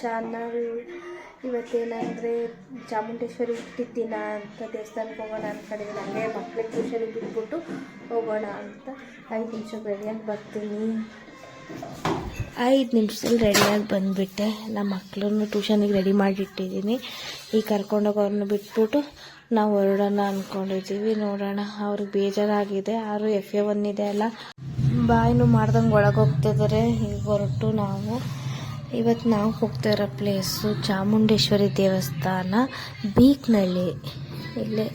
Channel, ಇವತ್ತೇನಂದರೆ ಚಾಮುಂಡೇಶ್ವರಿ ಹುಟ್ಟಿದ್ದೀನ ಅಂತ ದೇವಸ್ಥಾನಕ್ಕೆ ಹೋಗೋಣ ಅಂದ್ಕೊಂಡಿದ್ದೀನಿ ನನಗೆ ಮಕ್ಳಿಗೆ ಟ್ಯೂಷನಿಗೆ ಬಿಟ್ಬಿಟ್ಟು ಹೋಗೋಣ ಅಂತ ಐದು ನಿಮಿಷಕ್ಕೆ ರೆಡಿಯಾಗಿ ಬರ್ತೀನಿ. ಐದು ನಿಮಿಷದಲ್ಲಿ ರೆಡಿಯಾಗಿ ಬಂದುಬಿಟ್ಟೆ. ನಮ್ಮ ಮಕ್ಕಳನ್ನು ಟ್ಯೂಷನಿಗೆ ರೆಡಿ ಮಾಡಿಟ್ಟಿದ್ದೀನಿ. ಈಗ ಕರ್ಕೊಂಡೋಗೋರನ್ನ ಬಿಟ್ಬಿಟ್ಟು ನಾವು ಹೊರಡೋಣ ಅಂದ್ಕೊಂಡಿದ್ದೀವಿ ನೋಡೋಣ, ಅವ್ರಿಗೆ ಬೇಜಾರಾಗಿದೆ. ಆರು ಎಫ್ ಎ ಒನ್ ಇದೆ ಅಲ್ಲ? ಬಾಯಿನೂ ಮಾಡ್ದಂಗೆ ಒಳಗೆ ಹೋಗ್ತಿದ್ದಾರೆ ಈಗ ಹೊರಟು ನಾವು. ಇವತ್ತು ನಾವು ಹೋಗ್ತಾ ಇರೋ ಪ್ಲೇಸು ಚಾಮುಂಡೇಶ್ವರಿ ದೇವಸ್ಥಾನ ಬೀಕ್ನಳ್ಳಿ ಇಲ್ಲಿ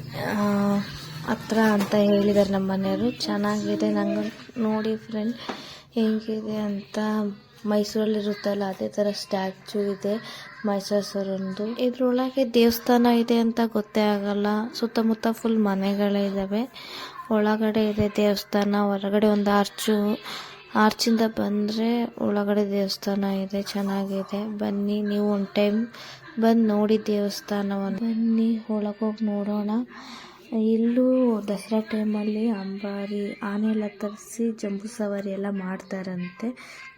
ಹತ್ರ ಅಂತ ಹೇಳಿದ್ದಾರೆ ನಮ್ಮ ಮನೆಯವರು. ಚೆನ್ನಾಗಿದೆ, ನಂಗೆ ನೋಡಿ ಫ್ರೆಂಡ್ ಹೆಂಗಿದೆ ಅಂತ. ಮೈಸೂರಲ್ಲಿರುತ್ತಲ್ಲ, ಅದೇ ಥರ ಸ್ಟ್ಯಾಚು ಇದೆ, ಮೈಸೂರು ಸರೊಂದು. ಇದ್ರೊಳಗೆ ದೇವಸ್ಥಾನ ಇದೆ ಅಂತ ಗೊತ್ತೇ ಆಗಲ್ಲ. ಸುತ್ತಮುತ್ತ ಫುಲ್ ಮನೆಗಳೇ ಇದ್ದಾವೆ ಒಳಗಡೆ ಇದೆ ದೇವಸ್ಥಾನ, ಹೊರಗಡೆ ಒಂದು ಆರ್ಚು ಆರ್ಚಿಂದ ಬಂದರೆ ಒಳಗಡೆ ದೇವಸ್ಥಾನ ಇದೆ, ಚೆನ್ನಾಗಿದೆ. ಬನ್ನಿ, ನೀವು ಒಂದು ಟೈಮ್ ಬಂದು ನೋಡಿ ದೇವಸ್ಥಾನವನ್ನು. ಬನ್ನಿ, ಒಳಗೋಗಿ ನೋಡೋಣ. ಇಲ್ಲೂ ದಸರಾ ಟೈಮಲ್ಲಿ ಅಂಬಾರಿ ಆನೆ ಎಲ್ಲ ತರಿಸಿ ಜಂಬೂ ಸವಾರಿ ಎಲ್ಲ ಮಾಡ್ತಾರಂತೆ.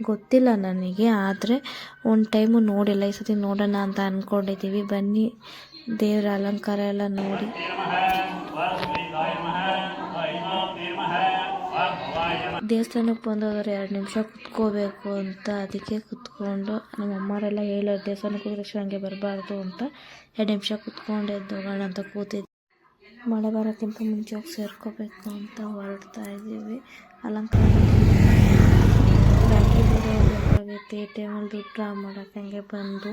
ಗೊತ್ತಿಲ್ಲ ನನಗೆ, ಆದರೆ ಒಂದು ಟೈಮು ನೋಡಿಲ್ಲ. ಈ ಸತಿ ನೋಡೋಣ ಅಂತ ಅಂದ್ಕೊಂಡಿದ್ದೀವಿ ಬನ್ನಿ, ದೇವರ ಅಲಂಕಾರ ಎಲ್ಲ ನೋಡಿ. ದೇವಸ್ಥಾನಕ್ಕೆ ಬಂದೋದ್ರೆ ಎರಡು ನಿಮಿಷ ಕುತ್ಕೋಬೇಕು ಅಂತ ಅದಕ್ಕೆ ಕುತ್ಕೊಂಡು ನಮ್ಮ ಅಮ್ಮರೆಲ್ಲ ಹೇಳೋರು ದೇವಸ್ಥಾನಕ್ಕೆ ಹೋದ ತಕ್ಷಣ ಹಂಗೆ ಬರಬಾರ್ದು ಅಂತ ಎರಡು ನಿಮಿಷ ಕುತ್ಕೊಂಡು ಎದ್ದು ಹೋಗೋಣ ಅಂತ ಕೂತಿದ್ದೆ ಮಳೆ ಬರೋಕ್ಕಿಂತ ಮುಂಚೆ ಹೋಗಿ ಸೇರ್ಕೋಬೇಕು ಅಂತ ಹೊರಡ್ತಾ ಇದ್ದೀವಿ. ಅಲಂಕಾರ ಎಮಲ್ಲಿ ದುಡ್ಡು ಡ್ರಾ ಮಾಡೋಕೆ ಹಂಗೆ ಬಂದು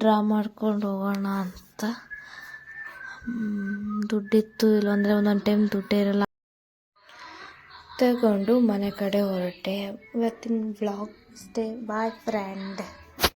ಡ್ರಾ ಮಾಡ್ಕೊಂಡು ಹೋಗೋಣ ಅಂತ. ದುಡ್ಡಿತ್ತು, ಇಲ್ಲಾಂದರೆ ಒಂದೊಂದು ಟೈಮ್ ದುಡ್ಡೇ ಇರಲ್ಲ. ತಗೊಂಡು ಮನೆ ಕಡೆ ಹೊರಟೆ. ಇವತ್ತಿನ ವ್ಲಾಗ್ ಇಷ್ಟೇ ಬಾಯ್ ಫ್ರೆಂಡ್